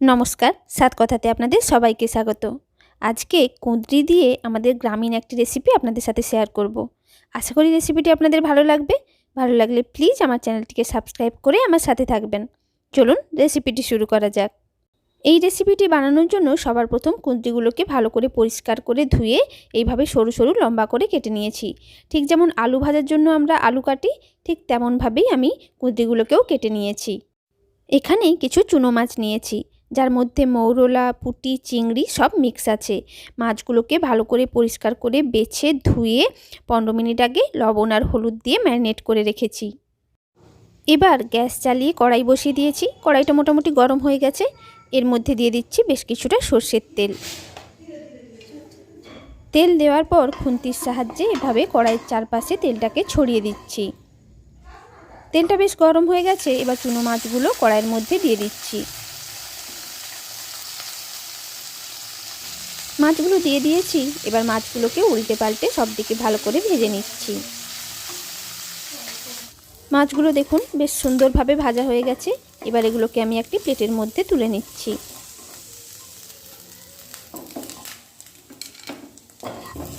নমস্কার, সাত কথাতে আপনাদের সবাইকে স্বাগত। আজকে কুঁদরি দিয়ে আমাদের গ্রামীণ একটি রেসিপি আপনাদের সাথে শেয়ার করব। আশা করি রেসিপিটি আপনাদের ভালো লাগবে। ভালো লাগলে প্লিজ আমার চ্যানেলটিকে সাবস্ক্রাইব করে আমার সাথে থাকবেন। চলুন রেসিপিটি শুরু করা যাক। এই রেসিপিটি বানানোর জন্য সবার প্রথম কুঁদরিগুলোকে ভালো করে পরিষ্কার করে ধুয়ে এইভাবে সরু সরু লম্বা করে কেটে নিয়েছি। ঠিক যেমন আলু ভাজার জন্য আমরা আলু কাটি, ঠিক তেমনভাবেই আমি কুঁদরিগুলোকেও কেটে নিয়েছি। এখানে কিছু চুনো মাছ নিয়েছি। যার মধ্যে মৌরলা, পুঁটি, চিংড়ি সব মিক্স আছে। মাছগুলোকে ভালো করে পরিষ্কার করে বেছে ধুয়ে পনেরো মিনিট আগে লবণ আর হলুদ দিয়ে ম্যারিনেট করে রেখেছি। এবার গ্যাস চালিয়ে কড়াই বসিয়ে দিয়েছি। কড়াইটা মোটামুটি গরম হয়ে গেছে। এর মধ্যে দিয়ে দিচ্ছি বেশ কিছুটা সর্ষের তেল। তেল দেওয়ার পর খুন্তির সাহায্যে এভাবে কড়াইয়ের চারপাশে তেলটাকে ছড়িয়ে দিচ্ছি। তেলটা বেশ গরম হয়ে গেছে। এবার চুনো মাছগুলো কড়াইয়ের মধ্যে দিয়ে দিচ্ছি। মাছগুলো দিয়ে দিয়েছি। এবার মাছগুলোকে উল্টে পাল্টে সব দিকে ভালো করে ভেজে নিচ্ছি। মাছগুলো দেখুন বেশ সুন্দরভাবে ভাজা হয়ে গেছে। এবার এগুলোকে আমি একটি প্লেটের মধ্যে তুলে নিচ্ছি।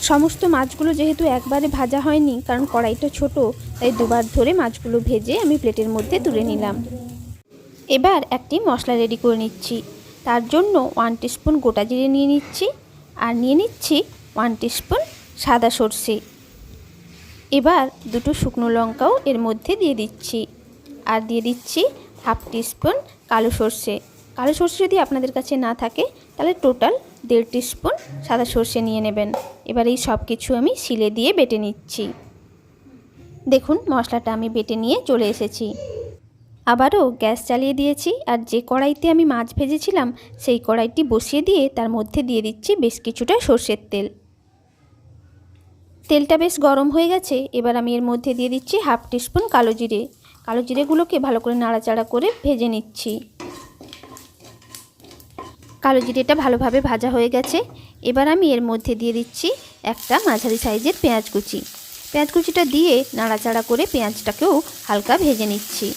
সমস্ত মাছগুলো যেহেতু একবারে ভাজা হয়নি, কারণ কড়াইটা ছোট, তাই দুবার ধরে মাছগুলো ভেজে আমি প্লেটের মধ্যে তুলে নিলাম। এবার একটি মশলা রেডি করে নিচ্ছি। তার জন্য ওয়ান টিস্পুন গোটা জিরে নিয়ে নিচ্ছি। আর নিয়ে নিচ্ছি ওয়ান টিস্পুন সাদা সর্ষে। এবার দুটো শুকনো লঙ্কাও এর মধ্যে দিয়ে দিচ্ছি। আর দিয়ে দিচ্ছি হাফ টিস্পুন কালো সর্ষে। কালো সর্ষে যদি আপনাদের কাছে না থাকে, তাহলে টোটাল দেড় টিস্পুন সাদা সর্ষে নিয়ে নেবেন। এবার এই সব কিছু আমি শিলে দিয়ে বেটে নিচ্ছি। দেখুন, মশলাটা আমি বেটে নিয়ে চলে এসেছি। আবারও গ্যাস চালিয়ে দিয়েছি আর যে কড়াইতে আমি মাছ ভেজেছিলাম, সেই কড়াইটি বসিয়ে দিয়ে তার মধ্যে দিয়ে দিচ্ছি বেশ কিছুটা সর্ষের তেল। তেলটা বেশ গরম হয়ে গেছে, এবার আমি এর মধ্যে দিয়ে দিচ্ছি হাফ টিস্পুন কালো জিরে। কালো জিরেগুলোকে ভালো করে নাড়াচাড়া করে ভেজে নিচ্ছি। কালো জিরেটা ভালোভাবে ভাজা হয়ে গেছে, এবার আমি এর মধ্যে দিয়ে দিচ্ছি একটা মাঝারি সাইজের পেঁয়াজ কুচি। পেঁয়াজ কুচিটা দিয়ে নাড়াচাড়া করে পেঁয়াজটাকেও হালকা ভেজে নিচ্ছি।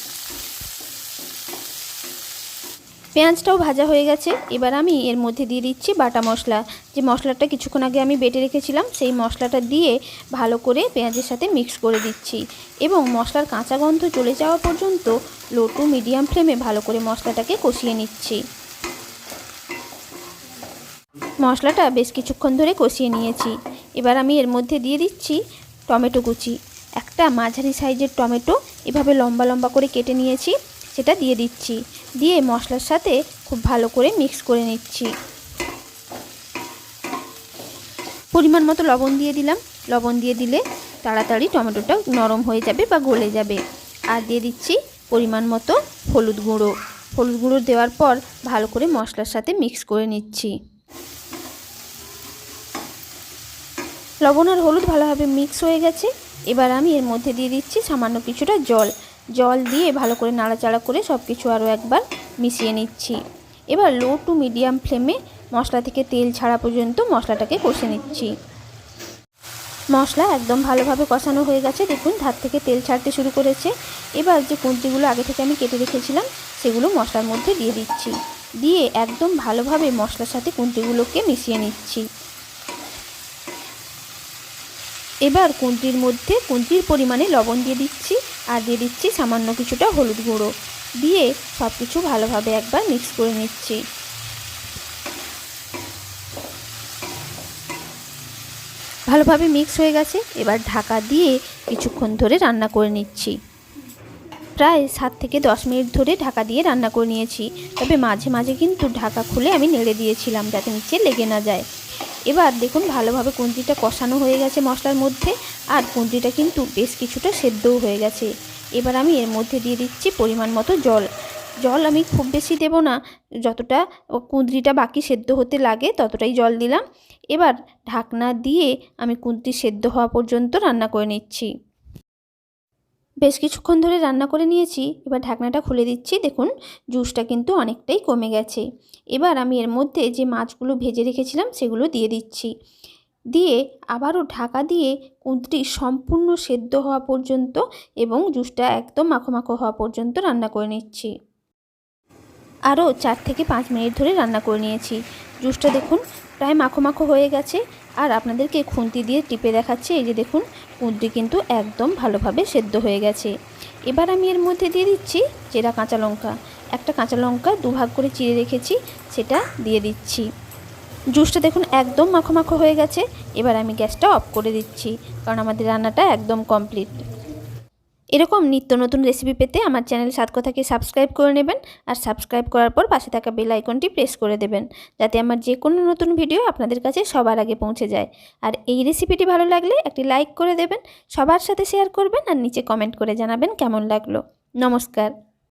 পেঁয়াজটাও ভাজা হয়ে গেছে। এবার আমি এর মধ্যে দিয়ে দিচ্ছি বাটা মশলা। যে মশলাটা কিছুক্ষণ আগে আমি বেটে রেখেছিলাম, সেই মশলাটা দিয়ে ভালো করে পেঁয়াজের সাথে মিক্স করে দিচ্ছি। এবং মশলার কাঁচা গন্ধ চলে যাওয়া পর্যন্ত লো টু মিডিয়াম ফ্লেমে ভালো করে মশলাটাকে কষিয়ে নিচ্ছি। মশলাটা বেশ কিছুক্ষণ ধরে কষিয়ে নিয়েছি। এবার আমি এর মধ্যে দিয়ে দিচ্ছি টমেটো কুচি। একটা মাঝারি সাইজের টমেটো এভাবে লম্বা লম্বা করে কেটে নিয়েছি, সেটা দিয়ে দিচ্ছি। দিয়ে মশলার সাথে খুব ভালো করে মিক্স করে নিচ্ছি। পরিমাণ মতো লবণ দিয়ে দিলাম। লবণ দিয়ে দিলে তাড়াতাড়ি টমেটোটা নরম হয়ে যাবে বা গলে যাবে। আর দিয়ে দিচ্ছি পরিমাণ মতো হলুদ গুঁড়ো। হলুদ গুঁড়ো দেওয়ার পর ভালো করে মশলার সাথে মিক্স করে নিচ্ছি। লবণ আর হলুদ ভালোভাবে মিক্স হয়ে গেছে। এবার আমি এর মধ্যে দিয়ে দিচ্ছি সামান্য কিছুটা জল। জল দিয়ে ভালো করে নাড়াচাড়া করে সব কিছু আরও একবার মিশিয়ে নিচ্ছি। এবার লো টু মিডিয়াম ফ্লেমে মশলা থেকে তেল ছাড়া পর্যন্ত মশলাটাকে কষে নিচ্ছি। মশলা একদম ভালোভাবে কষানো হয়ে গেছে। দেখুন, ধার থেকে তেল ছাড়তে শুরু করেছে। এবার যে কুঁদরিগুলো আগে থেকে আমি কেটে রেখেছিলাম, সেগুলো মশলার মধ্যে দিয়ে দিচ্ছি। দিয়ে একদম ভালোভাবে মশলার সাথে কুঁদরিগুলোকে মিশিয়ে নিচ্ছি। এবার কুঁদরির মধ্যে কুঁদরির পরিমাণে লবণ দিয়ে দিচ্ছি। আর দিয়ে দিচ্ছি সামান্য কিছুটা হলুদ গুঁড়ো। দিয়ে সব কিছু ভালোভাবে একবার মিক্স করে নিচ্ছি। ভালোভাবে মিক্স হয়ে গেছে। এবার ঢাকা দিয়ে কিছুক্ষণ ধরে রান্না করে নিচ্ছি। প্রায় সাত থেকে দশ মিনিট ধরে ঢাকা দিয়ে রান্না করে নিয়েছি। তবে মাঝে মাঝে কিন্তু ঢাকা খুলে আমি নেড়ে দিয়েছিলাম যাতে নিচে লেগে না যায়। এবার দেখুন ভালোভাবে কুঁদরিটা কষানো হয়ে গেছে মশলার মধ্যে। আর কুঁদরিটা কিন্তু বেশ কিছুটা সেদ্ধও হয়ে গেছে। এবার আমি এর মধ্যে দিয়ে দিচ্ছি পরিমাণ মতো জল। জল আমি খুব বেশি দেব না, যতটা কুঁদরিটা বাকি সেদ্ধ হতে লাগে ততটাই জল দিলাম। এবার ঢাকনা দিয়ে আমি কুঁদরি সেদ্ধ হওয়া পর্যন্ত রান্না করে নিচ্ছি। বেশ কিছুক্ষণ ধরে রান্না করে নিয়েছি, এবার ঢাকনাটা খুলে দিচ্ছি। দেখুন, জুসটা কিন্তু অনেকটাই কমে গেছে। এবার আমি এর মধ্যে যে মাছগুলো ভেজে রেখেছিলাম সেগুলো দিয়ে দিচ্ছি। দিয়ে আবারও ঢাকা দিয়ে কুঁদরি সম্পূর্ণ সেদ্ধ হওয়া পর্যন্ত এবং জুসটা একদম মাখো মাখো হওয়া পর্যন্ত রান্না করে নিচ্ছি। আরও চার থেকে পাঁচ মিনিট ধরে রান্না করে নিয়েছি। জুসটা দেখুন প্রায় মাখো মাখো হয়ে গেছে। আর আপনাদেরকে খুন্তি দিয়ে টিপে দেখাচ্ছে, এই যে দেখুন কুঁদরি কিন্তু একদম ভালোভাবে সেদ্ধ হয়ে গেছে। এবার আমি এর মধ্যে দিয়ে দিচ্ছি চেরা কাঁচা লঙ্কা। একটা কাঁচা লঙ্কা দুভাগ করে চিড়ে রেখেছি, সেটা দিয়ে দিচ্ছি। জুসটা দেখুন একদম মাখো মাখো হয়ে গেছে। এবার আমি গ্যাসটা অফ করে দিচ্ছি, কারণ আমাদের রান্নাটা একদম কমপ্লিট। এরকম নিত্য নতুন রেসিপি পেতে আমার চ্যানেল সাত কথাকে সাবস্ক্রাইব করে নেবেন আর সাবস্ক্রাইব করার পর পাশে থাকা বেল আইকনটি প্রেস করে দেবেন, যাতে আমার যে কোনো নতুন ভিডিও আপনাদের কাছে সবার আগে পৌঁছে যায়। আর এই রেসিপিটি ভালো লাগলে একটি লাইক করে দেবেন, সবার সাথে শেয়ার করবেন আর নিচে কমেন্ট করে জানাবেন কেমন লাগল। নমস্কার।